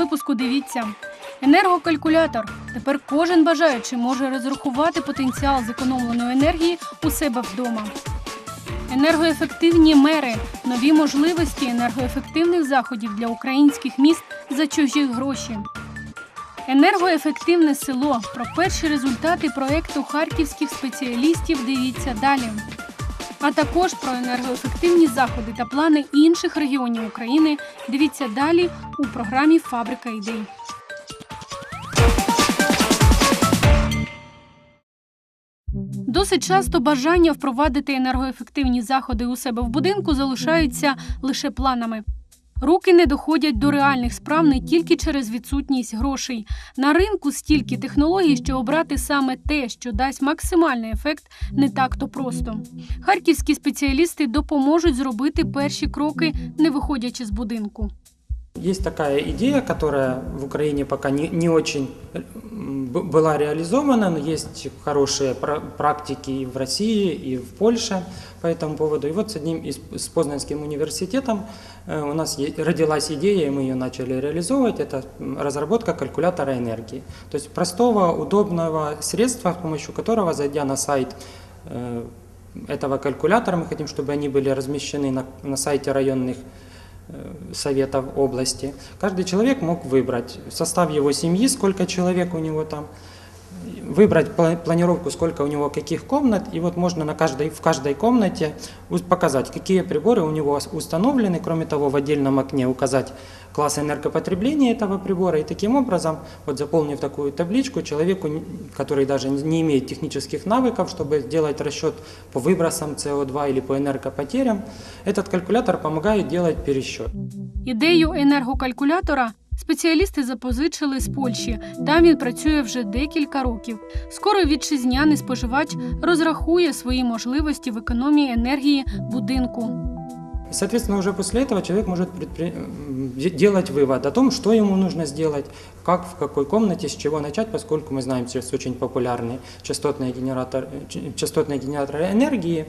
Випуску дивіться енергокалькулятор. Тепер кожен бажаючий може розрахувати потенціал зекономленої енергії у себе вдома. Енергоефективні мери, нові можливості енергоефективних заходів для українських міст за чужі гроші. Енергоефективне село. Про перші результати проекту харківських спеціалістів дивіться далі. А також про енергоефективні заходи та плани інших регіонів України дивіться далі у програмі Фабрика ідей. Досить часто бажання впровадити енергоефективні заходи у себе в будинку залишаються лише планами. Руки не доходять до реальних справ не тільки через відсутність грошей. На ринку стільки технологій, що обрати саме те, що дасть максимальний ефект, не так-то просто. Харківські спеціалісти допоможуть зробити перші кроки, не виходячи з будинку. Есть такая идея, которая в Украине пока не, не очень м, б- была реализована, но есть хорошие пра- практики и в России, и в Польше по этому поводу. И вот с одним из с Познанским университетом э, у нас родилась идея, и мы ее начали реализовывать. Это разработка калькулятора энергии. То есть простого, удобного средства, с помощью которого, зайдя на сайт э, этого калькулятора, мы хотим, чтобы они были размещены на, на сайте районных э, советов области. Каждый человек мог выбрать состав его семьи, сколько человек у него там, выбрать пла- планировку, сколько у него каких комнат, и вот можно на каждой, в каждой комнате ус- показать, какие приборы у него ос- установлены, кроме того, в отдельном окне указать класс энергопотребления этого прибора, и таким образом, вот заполнив такую табличку, человеку, н- который даже не имеет технических навыков, чтобы сделать расчет по выбросам СО2 или по энергопотерям, этот калькулятор помогает делать пересчет. Ідею енергокалькулятора спеціалісти запозичили з Польщі. Там він працює вже декілька років. Скоро вітчизняний споживач розрахує свої можливості в економії енергії будинку. И, соответственно, уже после этого человек может предпри- м, де- делать вывод о том, что ему нужно сделать, как, в какой комнате, с чего начать, поскольку мы знаем сейчас очень популярный частотный генератор, э, ч- частотные генераторы энергии,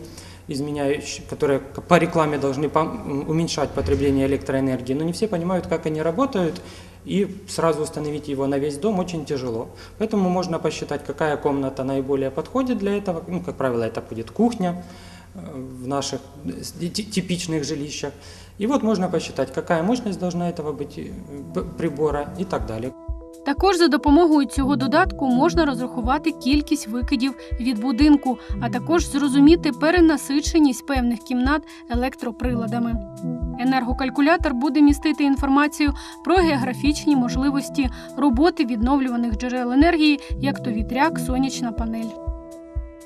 Изменяющие, которые по рекламе должны уменьшать потребление электроэнергии, но не все понимают, как они работают, и сразу установить его на весь дом очень тяжело. Поэтому можно посчитать, какая комната наиболее подходит для этого. Ну, как правило, это будет кухня, э, в наших э, типичных жилищах. И вот можно посчитать, какая мощность должна этого быть э, прибора и так далее. Також за допомогою цього додатку можна розрахувати кількість викидів від будинку, а також зрозуміти перенасиченість певних кімнат електроприладами. Енергокалькулятор буде містити інформацію про географічні можливості роботи відновлюваних джерел енергії, як то вітряк, сонячна панель.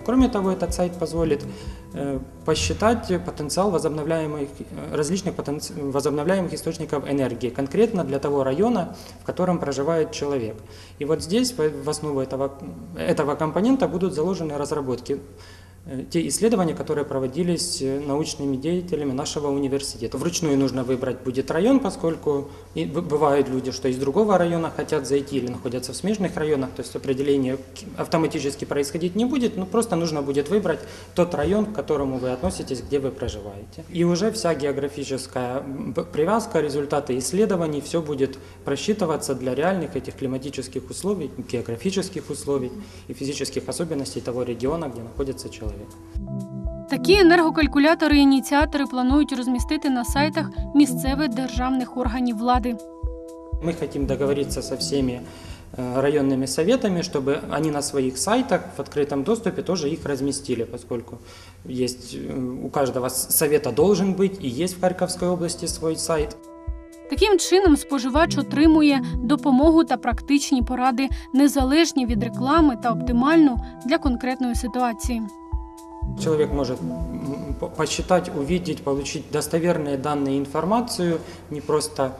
Кроме того, этот сайт позволит э, посчитать потенциал возобновляемых, э, различных потенци- возобновляемых источников энергии, конкретно для того района, в котором проживает человек. И вот здесь в в основу этого, этого компонента будут заложены разработки, э, те исследования, которые проводились э, научными деятелями нашего университета. Вручную нужно выбрать будет район, поскольку и бывают люди, что из другого района хотят зайти или находятся в смежных районах, то есть определение автоматически происходить не будет, но просто нужно будет выбрать тот район, к которому вы относитесь, где вы проживаете. И уже вся географическая привязка, результаты исследований, все будет просчитываться для реальных этих климатических условий, географических условий и физических особенностей того региона, где находится человек. Такі енергокалькулятори ініціатори планують розмістити на сайтах місцевих державних органів влади. Мы хотим договориться со всеми э, районными советами, чтобы они на своих сайтах в открытом доступе тоже их разместили, поскольку есть э, у каждого с- совета должен быть и есть в Харьковской области свой сайт. Таким чином, споживач отримує допомогу та практичні поради, незалежні від реклами та оптимальну для конкретної ситуації. Человек может посчитать, увидеть, получить достоверные данные, информацию, не просто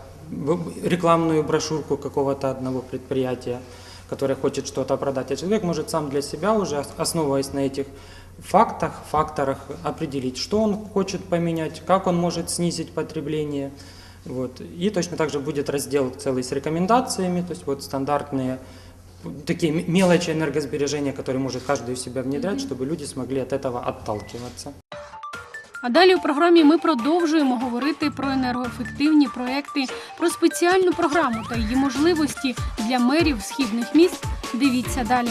рекламную брошюрку какого-то одного предприятия, которое хочет что-то продать, а человек может сам для себя уже, ос- основываясь на этих фактах, факторах, определить, что он хочет поменять, как он может снизить потребление. Вот. И точно так же будет раздел целый с рекомендациями, то есть вот стандартные такие м- мелочи энергосбережения, которые может каждый у себя внедрять, чтобы люди смогли от этого отталкиваться. А далі у програмі ми продовжуємо говорити про енергоефективні проекти, про спеціальну програму та її можливості для мерів східних міст. Дивіться далі.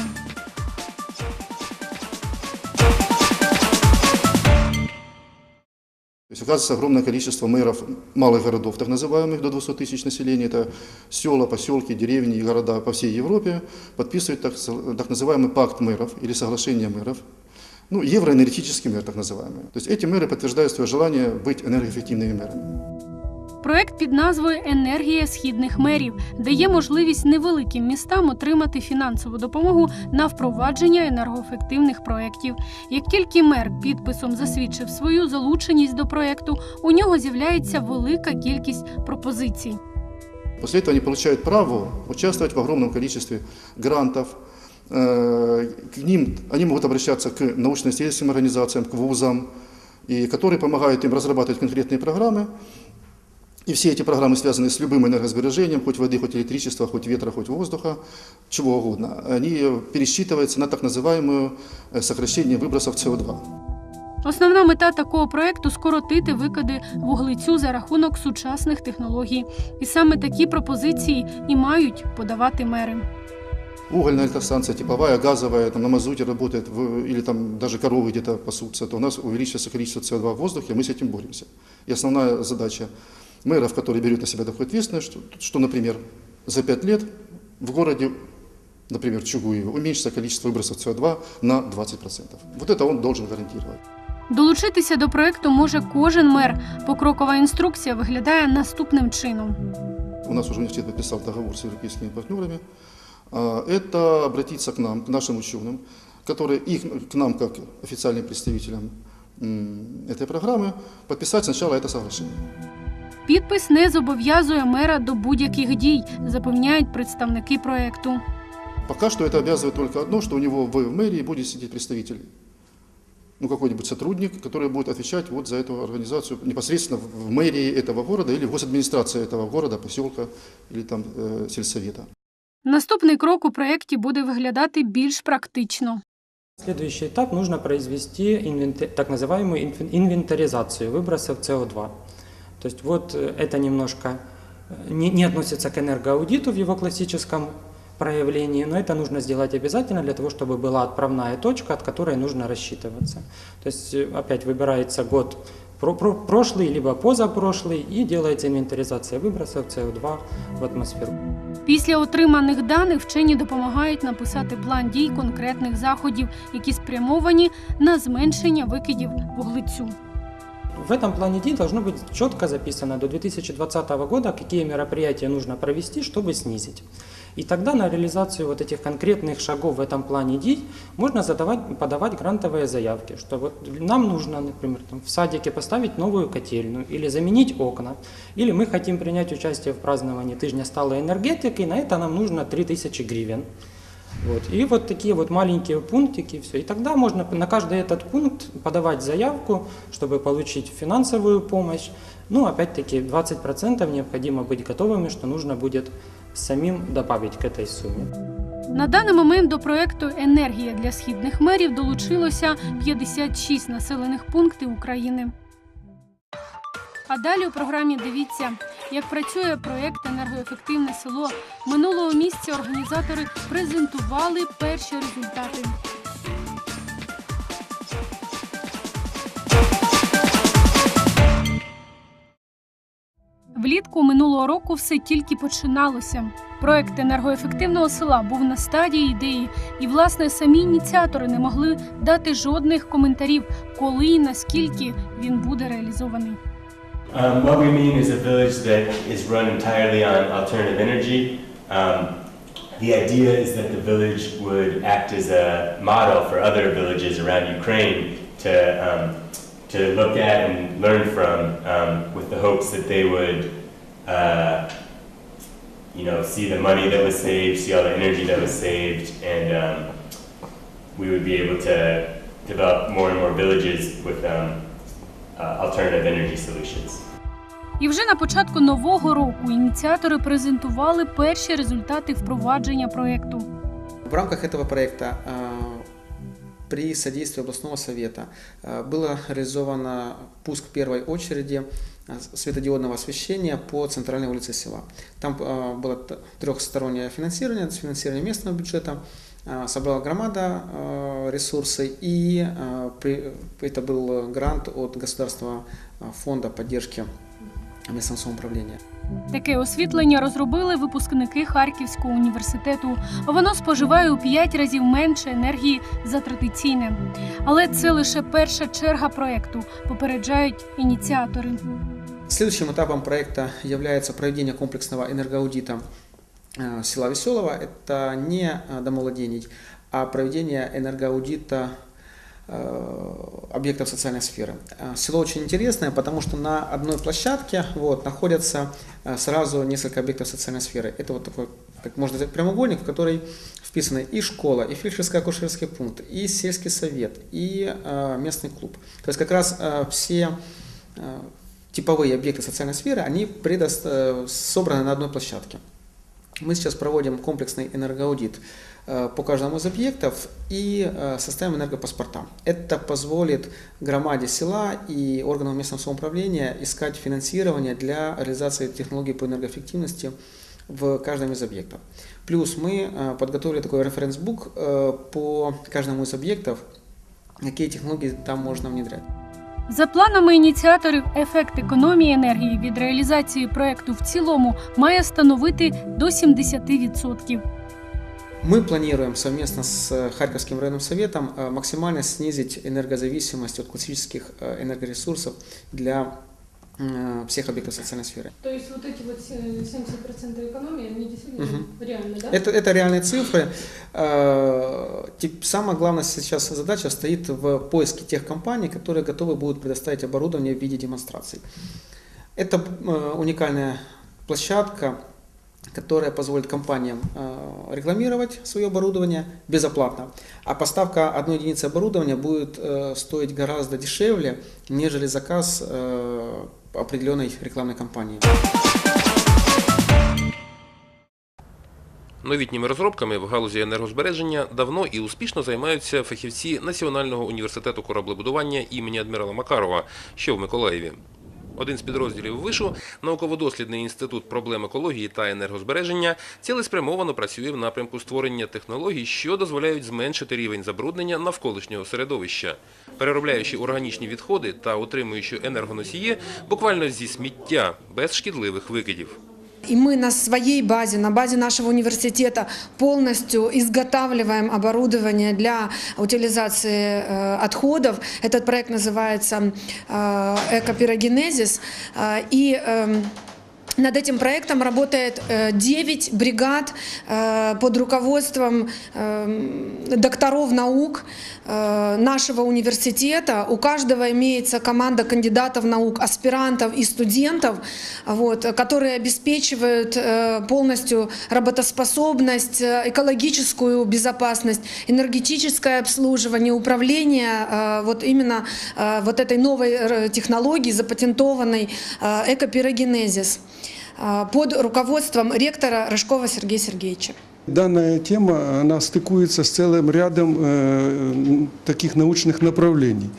То есть, оказывается, огромное количество мэров малых городов, так называемых, до 200 тысяч населения, это села, поселки, деревни и города по всей Европе, подписывают так, так называемый пакт мэров или соглашение мэров, ну, евроэнергетический мэр, так называемый. То есть эти мэры подтверждают свое желание быть энергоэффективными мэрами. Проект під назвою Енергія східних мерів дає можливість невеликим містам отримати фінансову допомогу на впровадження енергоефективних проєктів. Як тільки мер підписом засвідчив свою залученість до проєкту, у нього з'являється велика кількість пропозицій. После этого они получают право участвовать в огромном количестве грантов. Э, К ним они могут обращаться к научно-исследовательским организациям, к вузам, и которые помогают им разрабатывать конкретные программы. И все эти программы связаны с любым энергосбережением, хоть воды, хоть электричества, хоть ветра, хоть воздуха, чего угодно. Они пересчитываются на так называемое э, сокращение выбросов СО2. Основна мета такого проекту скоротити викиди вуглецю за рахунок сучасних технологій. І саме такі пропозиції і мають подавати мери. угольная электростанция, тепловая, газовая, там, на мазуте работает, в- или там даже коровы где-то пасутся, то у нас увеличивается количество СО2 в воздухе, мы с этим боремся. И основная задача мэров, которые берут на себя такую ответственность, что, что, например, за 5 лет в городе, например, Чугуеве, уменьшится количество выбросов СО2 на 20%. Вот это он должен гарантировать. Долучитися до проекту може кожен мер. Покрокова інструкція виглядає наступним чином. У нас уже университет подписал договор с европейскими партнерами. А, Это обратиться к нам, к нашим ученым, которые их, к нам, как официальным представителям м, этой программы, подписать сначала это соглашение. Підпис не зобов'язує мера до будь-яких дій, запевняють представники проекту. Пока что это обязывает только одно, что у него в мэрии будет сидеть представитель, ну, какой-нибудь сотрудник, который будет отвечать вот за эту организацию непосредственно в в мэрии этого города или в госадминистрации этого города, поселка или там э, сельсовета. Наступний крок у проєкті буде виглядати більш практично. Следующий этап нужно произвести инвенте- так называемую инфи- инвентаризацию выбросов СО2. То есть вот э, это немножко э, не, не относится к энергоаудиту в его классическом проявлении, но это нужно сделать обязательно для того, чтобы была отправная точка, от которой нужно рассчитываться. То есть э, опять выбирается год про- про- прошлый либо позапрошлый и делается инвентаризация выбросов СО2 в атмосферу. Після отриманих даних вчені допомагають написати план дій конкретних заходів, які спрямовані на зменшення викидів вуглецю. В этом плане дій должно быть четко записано до 2020 года, какие мероприятия нужно провести, чтобы снизить. И тогда на реализацию вот этих конкретных шагов в этом плане дій можно задавать, подавать грантовые заявки, что вот нам нужно, например, там, в садике поставить новую котельную или заменить окна, или мы хотим принять участие в праздновании Тыжня сталой энергетики, и на это нам нужно 3000 гривен. Вот. И вот такие вот маленькие пунктики, все. И тогда можно на каждый этот пункт подавать заявку, чтобы получить финансовую помощь. Ну, опять-таки, 20% необходимо быть готовыми, что нужно будет самим добавить к этой сумме. На даний момент до проекту Енергія для східних мерів долучилося 56 населених пунктів України. А далі у програмі дивіться, як працює проект Енергоефективне село. Минулого місяця організатори презентували перші результати. Влітку минулого року все тільки починалося. Проект енергоефективного села був на стадії ідеї, і власне самі ініціатори не могли дати жодних коментарів, коли і наскільки він буде реалізований. Um, what we mean is a village that is run entirely on alternative energy. Um, the idea is that the village would act as a model for other villages around Ukraine to, um, to look at and learn from, um, with the hopes that they would, uh, you know, see the money that was saved, see all the energy that was saved, and um, we would be able to develop more and more villages with um, uh, alternative energy solutions. І вже на початку нового року ініціатори презентували перші результати впровадження проекту. В рамках этого проекта э, при содействии областного совета э, было реализовано пуск первой очереди э, светодиодного освещения по центральной улице села. Там э, было т- трехстороннее финансирование, с финансирование местного бюджета, э, собрала громада э, ресурсы, и э, при- это был грант от Государственного э, фонда поддержки местного самоуправления. Таке освітлення розробили випускники Харківського університету. Воно споживає у 5 разів менше енергії за традиційне. Але це лише перша черга проекту, попереджають ініціатори. Следующим этапом проекта является проведение комплексного энергоаудита э, села Веселого. Это не э, домовладений, а проведение энергоаудита э, объектов социальной сферы. Э, Село очень интересное, потому что на одной площадке вот, находятся э, сразу несколько объектов социальной сферы. Это вот такой, как можно сказать, прямоугольник, в который вписаны и школа, и фельдшерско-акушерский пункт, и сельский совет, и э, местный клуб. То есть как раз э, все э, типовые объекты социальной сферы, они э, собраны на одной площадке. Мы сейчас проводим комплексный энергоаудит э, по каждому из объектов и э, составим энергопаспорта. Это позволит громаде села и органам местного самоуправления искать финансирование для реализации технологий по энергоэффективности в каждом из объектов. Плюс мы э, подготовили такой референс-бук э, по каждому из объектов, какие технологии там можно внедрять. За планами ініціаторів, ефект економії енергії від реалізації проекту в цілому має становити до 70%. Мы планируем совместно с э, Харьковским районным советом э, максимально снизить энергозависимость от классических э, энергоресурсов для всех объектов социальной сферы. То есть вот эти вот 70% экономии, они действительно Мгм. реальны, да? Это, это реальные цифры. Самая главная сейчас задача стоит в поиске тех компаний, которые готовы будут предоставить оборудование в виде демонстраций. Это уникальная площадка, которая позволит компаниям э, рекламировать свое оборудование безоплатно, а поставка одной единицы оборудования будет э, стоить гораздо дешевле, нежели заказ э, определенной рекламной кампании. Новітніми розробками в галузі енергозбереження давно і успішно займаються фахівці Національного університету кораблебудування імені адмірала Макарова, що в Миколаєві. Один з підрозділів вишу, науково-дослідний інститут проблем екології та енергозбереження, цілеспрямовано працює в напрямку створення технологій, що дозволяють зменшити рівень забруднення навколишнього середовища, переробляючи органічні відходи та утримуючи енергоносії буквально зі сміття без шкідливих викидів. И мы на своей базе, на базе нашего университета полностью изготавливаем оборудование для утилизации э, отходов. Этот проект называется э, «Экопирогенезис». Э, И эм, над этим проектом работает э, 9 бригад э, под руководством э, докторов наук э, нашего университета. У каждого имеется команда кандидатов наук, аспирантов и студентов, вот, которые обеспечивают э, полностью работоспособность, э, экологическую безопасность, энергетическое обслуживание, управление э, вот именно э, вот этой новой э, технологии, запатентованной э, экопирогенезис э, под руководством ректора Рыжкова Сергея Сергеевича. Данная тема, она стыкуется с целым рядом э, таких научных направлений.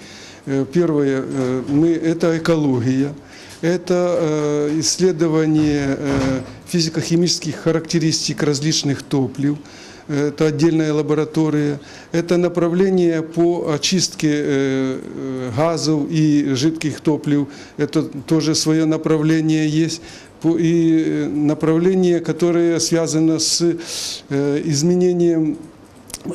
Э, Первое, э, мы, это экология, это э, исследование э, физико-химических характеристик различных топлив, это отдельная лаборатория, это направление по очистке э, э, газов и жидких топлив, это тоже свое направление есть и э, направление, которое связано с э, изменением,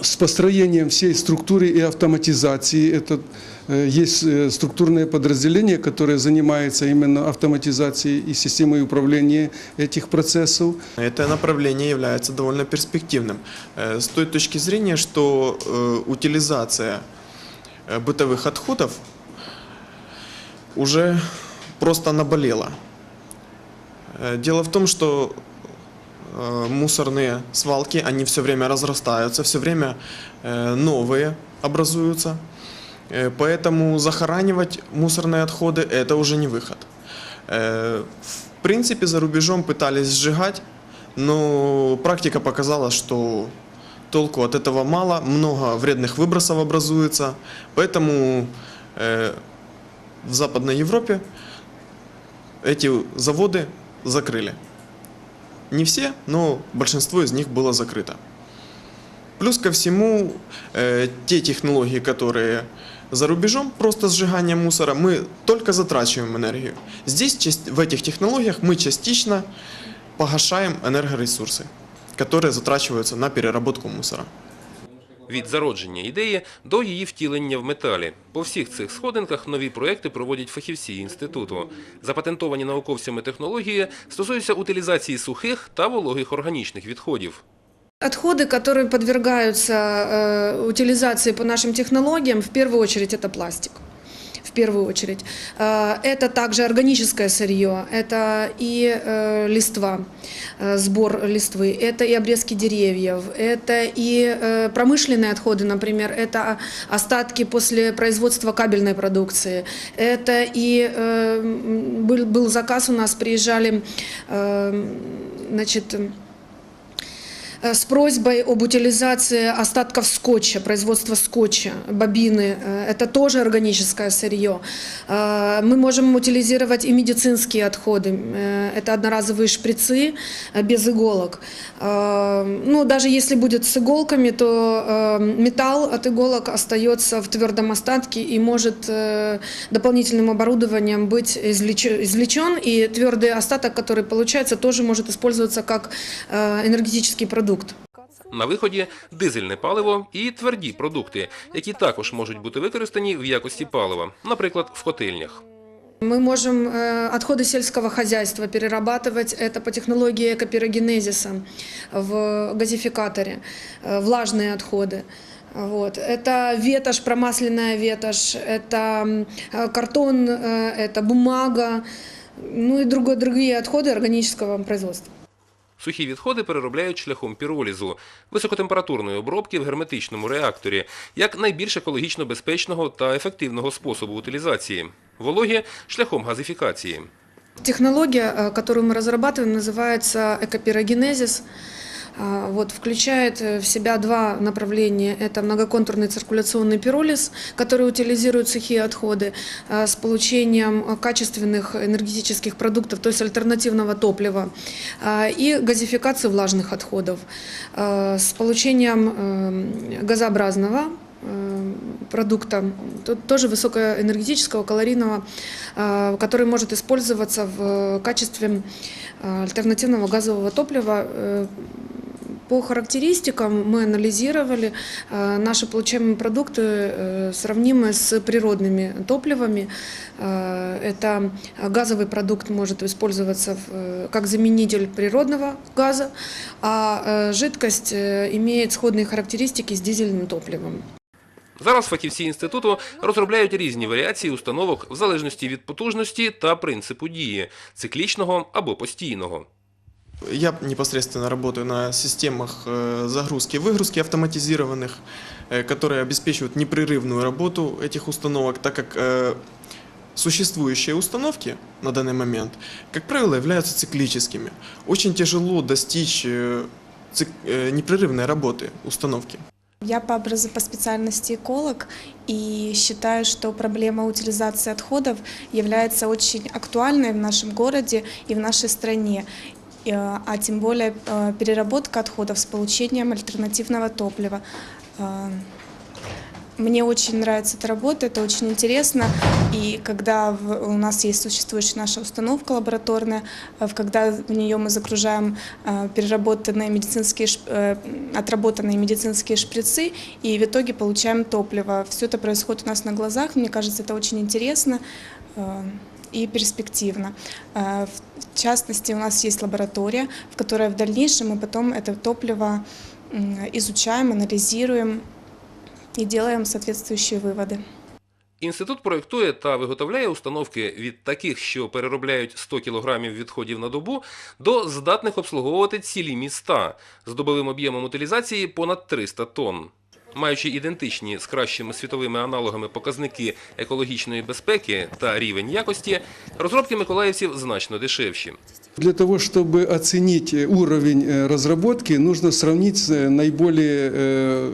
с построением всей структуры и автоматизации. Это э, есть э, структурное подразделение, которое занимается именно автоматизацией и системой управления этих процессов. Это направление является довольно перспективным э, с той точки зрения, что э, утилизация э, бытовых отходов уже просто наболела. Э, Дело в том, что э, мусорные свалки, они все время разрастаются, все время э, новые образуются. Э, Поэтому захоранивать мусорные отходы – это уже не выход. Э, В принципе, за рубежом пытались сжигать, но практика показала, что толку от этого мало, много вредных выбросов образуется, поэтому э, в Западной Европе эти заводы закрыли. Не все, но большинство из них было закрыто. Плюс ко всему, э, те технологии, которые за рубежом, просто сжигание мусора, мы только затрачиваем энергию. Здесь, часть- в этих технологиях, мы частично погашаем энергоресурсы, которые затрачиваются на переработку мусора. Від зародження ідеї до її втілення в металі. По всіх цих сходинках нові проекти проводять фахівці інституту. Запатентовані науковцями технології стосуються утилізації сухих та вологих органічних відходів. Отходы, которые подвергаются э, утилизации по нашим технологиям, в первую очередь это пластик. В первую очередь. Э, Это также органическое сырье, это и э, листва, э, сбор листвы, это и обрезки деревьев, это и промышленные отходы, например, это остатки после производства кабельной продукции, это и был, был заказ у нас, приезжали, значит, с просьбой об утилизации остатков скотча, производства скотча, бобины. Э, Это тоже органическое сырье. Э, Мы можем утилизировать и медицинские отходы. Э, Это одноразовые шприцы э, без иголок. Э, Ну, даже если будет с иголками, то э, металл от иголок остается в твердом остатке и может э, дополнительным оборудованием быть извлеч- извлечен. И твердый остаток, который получается, тоже может использоваться как э, энергетический продукт. На виході дизельне паливо і тверді продукти, які також можуть бути використані в якості палива, наприклад, в котельнях. Мы можем э, отходы сельского хозяйства перерабатывать, это по технологии экопирогенезиса в газификаторе, э, влажные отходы. Вот. Это ветошь, промасленная ветошь, это м, э, картон, э, это бумага, ну и другое, другие отходы органического производства. Сухі відходи переробляють шляхом піролізу, високотемпературної обробки в герметичному реакторі, як найбільш екологічно безпечного та ефективного способу утилізації. Вологі – шляхом газифікації. Технология, э, которую мы разрабатываем, называется экопирогенезис. А, Вот, включает э, в себя два направления. Это многоконтурный циркуляционный пиролиз, который утилизирует сухие отходы э, с получением качественных энергетических продуктов, то есть альтернативного топлива, а, и газификацию влажных отходов с получением э, газообразного э, продукта, тоже высокоэнергетического, калорийного, который может использоваться в качестве э, альтернативного газового топлива. Э, По характеристикам мы анализировали, э, наши получаемые продукты э, сравнимы с природными топливами. Э, Это газовый продукт может использоваться в, э, как заменитель природного газа, а э, жидкость э, имеет сходные характеристики с дизельным топливом. Зараз фахівці інституту розробляють різні варіації установок в залежності від потужності та принципу дії – циклічного або постійного. Я непосредственно работаю на системах э, загрузки и выгрузки автоматизированных, э, которые обеспечивают непрерывную работу этих установок, так как э, существующие установки на данный момент, как правило, являются циклическими. Очень тяжело достичь непрерывной работы установки. Я по, образ... по специальности эколог и считаю, что проблема утилизации отходов является очень актуальной в нашем городе и в нашей стране. Э, А тем более э, переработка отходов с получением альтернативного топлива. Э, Мне очень нравится эта работа, это очень интересно. И когда у нас есть существующая наша установка лабораторная, когда в нее мы загружаем переработанные медицинские, отработанные медицинские шприцы, и в итоге получаем топливо. Все это происходит у нас на глазах. Мне кажется, это очень интересно и перспективно. Э, В частности, у нас есть лаборатория, в которой в дальнейшем мы потом это топливо м, изучаем, анализируем и делаем соответствующие выводы. Інститут проєктує та виготовляє установки від таких, що переробляють 100 кг відходів на добу, до здатних обслуговувати цілі міста з добовим об'ємом утилізації понад 300 тонн. Маючи ідентичні з кращими світовими аналогами показники екологічної безпеки та рівень якості, розробки миколаївців значно дешевші. Для того, чтобы оценить э, уровень э, разработки, нужно сравнить с э, наиболее э,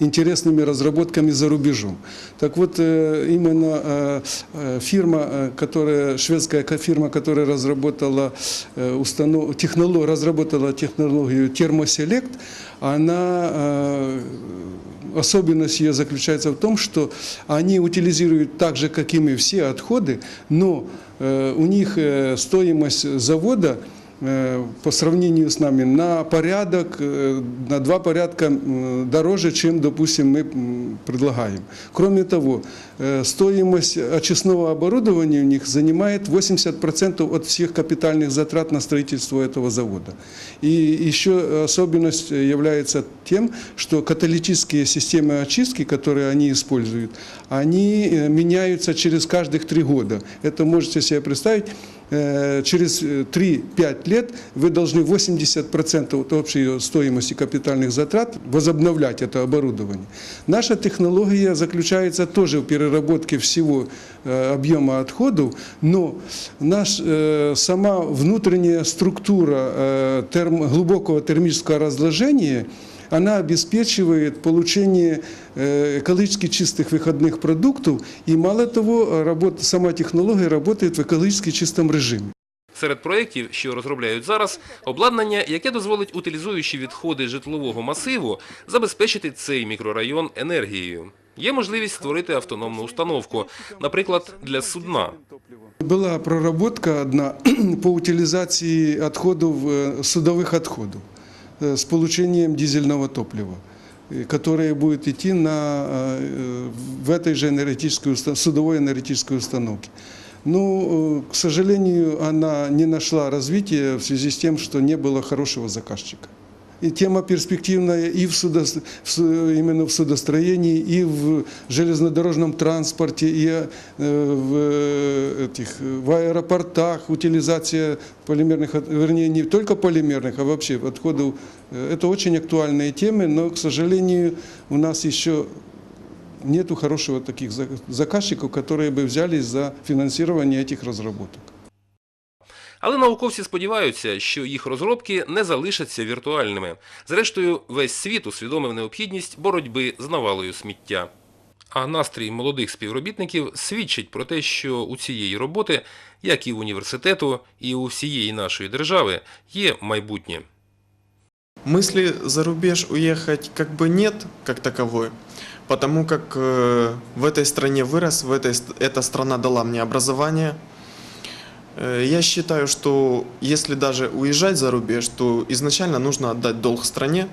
интересными разработками за рубежом. Так вот, э, именно э, э, фирма, э, которая, шведская ко- фирма, которая разработала, э, установ, технолог, разработала технологию термоселект, она э, особенность ее заключается в том, что они утилизируют так же, как и мы, все отходы, но э, у них э, стоимость завода э, по сравнению с нами на порядок, э, на два порядка м, дороже, чем, допустим, мы м, предлагаем. Кроме того, э, стоимость очистного оборудования у них занимает 80% от всех капитальных затрат на строительство этого завода. И еще особенность является тем, что каталитические системы очистки, которые они используют, они э, меняются через каждых три года. Это можете себе представить, э, через э, 3-5 лет вы должны 80% от общей стоимости капитальных затрат возобновлять это оборудование. Наша технология заключается тоже в переработке всего э, объема отходов, но наш, э, сама внутренняя структура э, терм- глубокого термического разложения она обеспечивает получение э, экологически чистых выходных продуктов, и мало того, работа, сама технология работает в экологически чистом режиме. Серед проєктів, що розробляють зараз, обладнання, яке дозволить утилізуючі відходи житлового масиву забезпечити цей мікрорайон енергією. Є можливість створити автономну установку, наприклад, для судна. Была проработка одна по утилизации отходов, э, судовых отходов э, с получением дизельного топлива, э, которое будет идти на, э, в этой же энергетической, уста- судовой энергетической установке. Но, э, к сожалению, она не нашла развития в связи с тем, что не было хорошего заказчика. И тема перспективная и в судо, в су- именно в судостроении, и в железнодорожном транспорте, и э, в, э, этих, в аэропортах, утилизация полимерных, от- вернее, не только полимерных, а вообще отходов. Э, Это очень актуальные темы, но, к сожалению, у нас еще нету хорошего таких за- заказчиков, которые бы взялись за финансирование этих разработок. Але науковці сподіваються, що їх розробки не залишаться віртуальними. Зрештою, весь світ усвідомив необхідність боротьби з навалою сміття. А настрій молодих співробітників свідчить про те, що у цієї роботи, як і в університету, і у всієї нашої держави, є майбутнє. Мысли за рубеж уехать как бы нет, как таковой, потому как э, в этой стране вырос, в этой, ст- эта страна дала мне образование. Э, я считаю, что если даже уезжать за рубеж, то изначально нужно отдать долг стране,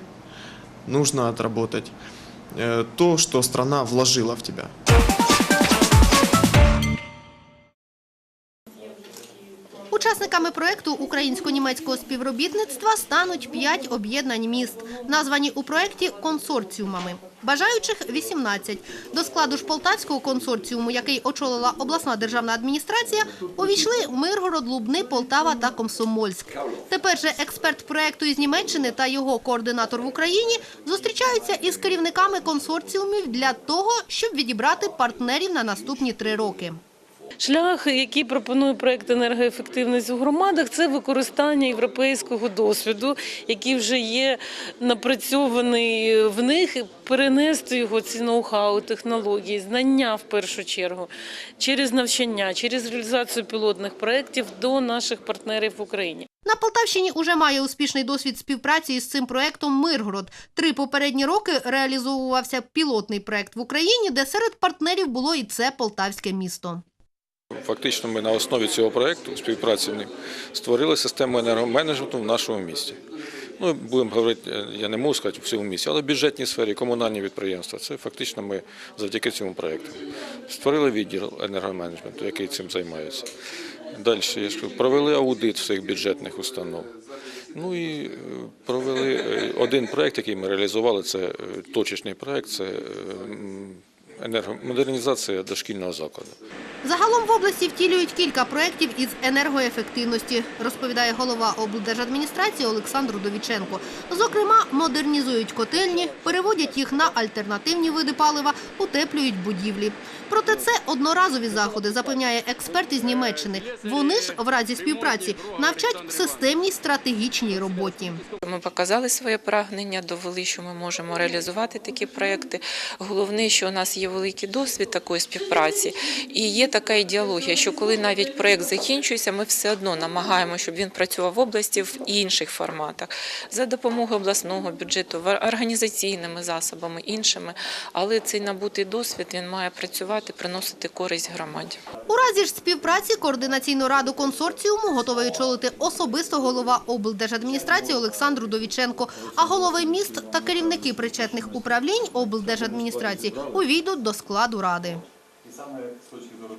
нужно отработать э, то, что страна вложила в тебя. Учасниками проекту українсько-німецького співробітництва стануть п'ять об'єднань міст, названі у проекті консорціумами. Бажаючих 18. До складу ж полтавського консорціуму, який очолила обласна державна адміністрація, увійшли Миргород, Лубни, Полтава та Комсомольськ. Тепер же експерт проекту із Німеччини та його координатор в Україні зустрічаються із керівниками консорціумів для того, щоб відібрати партнерів на наступні три роки. Шлях, який пропонує проект енергоефективність у громадах, це використання європейського досвіду, який вже є напрацьований в них, перенести його ці ноу-хау, технології, знання в першу чергу через навчання, через реалізацію пілотних проєктів до наших партнерів в Україні. На Полтавщині уже має успішний досвід співпраці із цим проектом Миргород. Три попередні роки реалізовувався пілотний проект в Україні, де серед партнерів було і це полтавське місто. Фактично, ми на основі цього проєкту співпраці створили систему енергоменеджменту в нашому місті. Ну, будемо говорити, я не можу сказати в всьому місті, але в бюджетній сфері, комунальні підприємства. Це фактично ми завдяки цьому проєкту створили відділ енергоменеджменту, який цим займається. Далі провели аудит всіх бюджетних установ. Ну і е, провели е, один проєкт, який ми реалізували. Це е, точечний проєкт. Це енергомодернізація дошкільного закладу. Загалом в області втілюють кілька проєктів із енергоефективності, розповідає голова облдержадміністрації Олександр Довіченко. Зокрема, модернізують котельні, переводять їх на альтернативні види палива, утеплюють будівлі. Проте це одноразові заходи, запевняє експерт із Німеччини. Вони ж в разі співпраці навчать системній стратегічній роботі. Ми показали своє прагнення, довели, що ми можемо реалізувати такі проекти. Головне, що у нас є великий досвід такої співпраці, і є така ідеологія, що коли навіть проект закінчується, ми все одно намагаємося, щоб він працював в області в інших форматах за допомогою обласного бюджету, в- організаційними засобами, іншими. Але цей набутий досвід він має працювати, приносити користь громаді. У разі ж співпраці координаційну раду консорціуму готовий очолити особисто голова облдержадміністрації Олександр Довіченко. а голови міст та керівники причетних управлінь облдержадміністрації увійдуть до складу ради. І саме з точки зору